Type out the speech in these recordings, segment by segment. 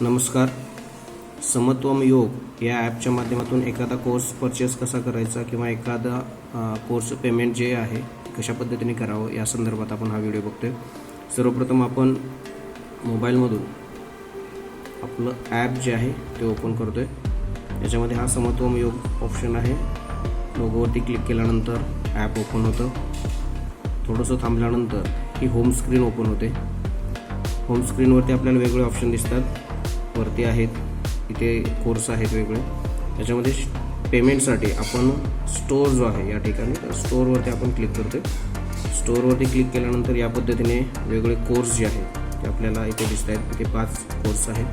नमस्कार. समत्वम योग या ॲपच्या माध्यमातून एखादा कोर्स परचेस कसा करायचा किंवा एखादा कोर्स पेमेंट जे आहे कशा पद्धतीने करावं या संदर्भात आपण हा व्हिडिओ बघतोय. सर्वप्रथम आपण मोबाईलमधून आपलं ॲप जे आहे ते ओपन करतोय. याच्यामध्ये हा समत्वम योग ऑप्शन आहे. लोगोवरती क्लिक केल्यानंतर ॲप ओपन होतं. थोडंसं थांबल्यानंतर ही होम स्क्रीन ओपन होते. होम स्क्रीनवरती आपल्याला वेगळे ऑप्शन दिसतात. वरती आहेत इथे कोर्स आहेत वेगळे. त्याच्यामध्ये पेमेंटसाठी आपण स्टोअर जो आहे या ठिकाणी. तर स्टोअरवरती आपण क्लिक करतो स्टोअरवरती क्लिक केल्यानंतर या पद्धतीने वेगळे कोर्स जे आहेत ते आपल्याला इथे दिसत आहेत. इथे पाच कोर्स आहेत.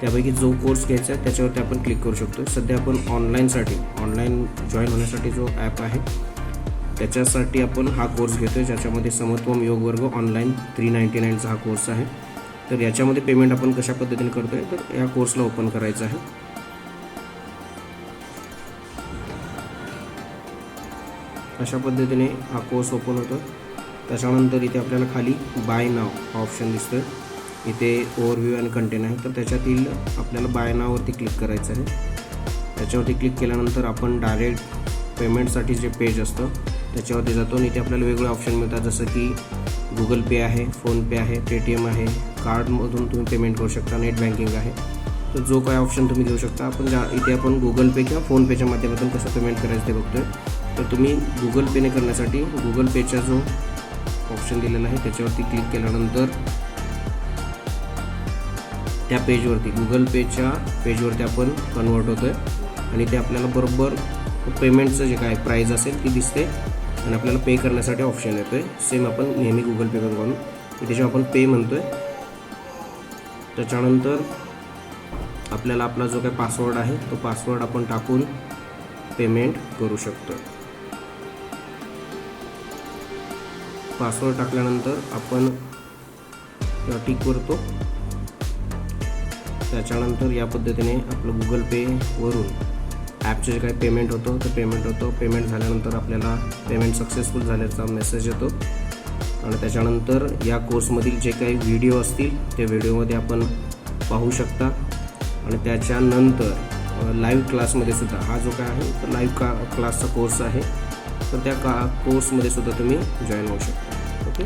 त्यापैकी जो कोर्स घ्यायचा आहे त्याच्यावरती आपण क्लिक करू शकतो सध्या आपण ऑनलाईनसाठी ऑनलाईन जॉईन होण्यासाठी जो ॲप आहे त्याच्यासाठी आपण हा कोर्स घेतो आहे ज्याच्यामध्ये समत्वम योग वर्ग ऑनलाईन थ्री नाईंटी नाईनचा हा कोर्स आहे. तर याच्यामध्ये पेमेंट आपण कशा पद्धतीने करतो आहे तर या कोर्सला ओपन करायचं आहे. अशा पद्धतीने हा कोर्स ओपन होतो. त्याच्यानंतर इथे आपल्याला खाली बाय नाव हा ऑप्शन दिसतोय. इथे ओव्हरव्ह्यू आणि कंटेन आहे. तर त्याच्यातील आपल्याला बाय नाववरती क्लिक करायचं आहे. त्याच्यावरती क्लिक केल्यानंतर आपण डायरेक्ट पेमेंटसाठी जे पेज असतं त्याच्यावरती जातो आणि इथे आपल्याला वेगवेगळे ऑप्शन मिळतात. जसं की गुगल पे आहे फोनपे आहे पेटीएम आहे. कार्डमधून तुम्ही पेमेंट करू शकता नेट बँकिंग आहे. तर जो काय ऑप्शन तुम्ही घेऊ शकता आपण ज्या इथे आपण गुगल पे किंवा फोनपेच्या माध्यमातून कसं पेमेंट करायचं ते बघतोय. तर तुम्ही गुगल पेने करण्यासाठी गुगल पेचा जो ऑप्शन दिलेला आहे त्याच्यावरती क्लिक केल्यानंतर त्या पेजवरती गुगल पेच्या पेजवरती आपण कन्वर्ट होतो आहे आणि ते आपल्याला बरोबर पेमेंटचं जे काय प्राईज असेल ती दिसते. आणि आपल्याला पे करण्यासाठी ऑप्शन येतो आहे सेम आपण नेहमी गुगल पे करून इथे जेव्हा आपण पे म्हणतो आहे त्याच्यानंतर आपल्याला आपला जो काही पासवर्ड आहे तो पासवर्ड आपण टाकून पेमेंट करू शकतो. पासवर्ड टाकल्यानंतर आपण टिक करतो त्याच्यानंतर या पद्धतीने आपलं गुगल पेवरून ॲपचे जे काही पेमेंट होतं ते पेमेंट होतं. पेमेंट झाल्यानंतर आपल्याला पेमेंट सक्सेसफुल झाल्याचा मेसेज येतो. आणि त्याच्यानंतर या कोर्समधील जे काही व्हिडिओ असतील ते व्हिडिओमध्ये आपण पाहू शकता. आणि त्याच्यानंतर लाईव्ह क्लासमध्ये सुद्धा हा जो काय आहे तर लाईव्ह का क्लासचा कोर्स आहे. तर त्या का कोर्समध्ये सुद्धा तुम्ही जॉईन होऊ शकता. ओके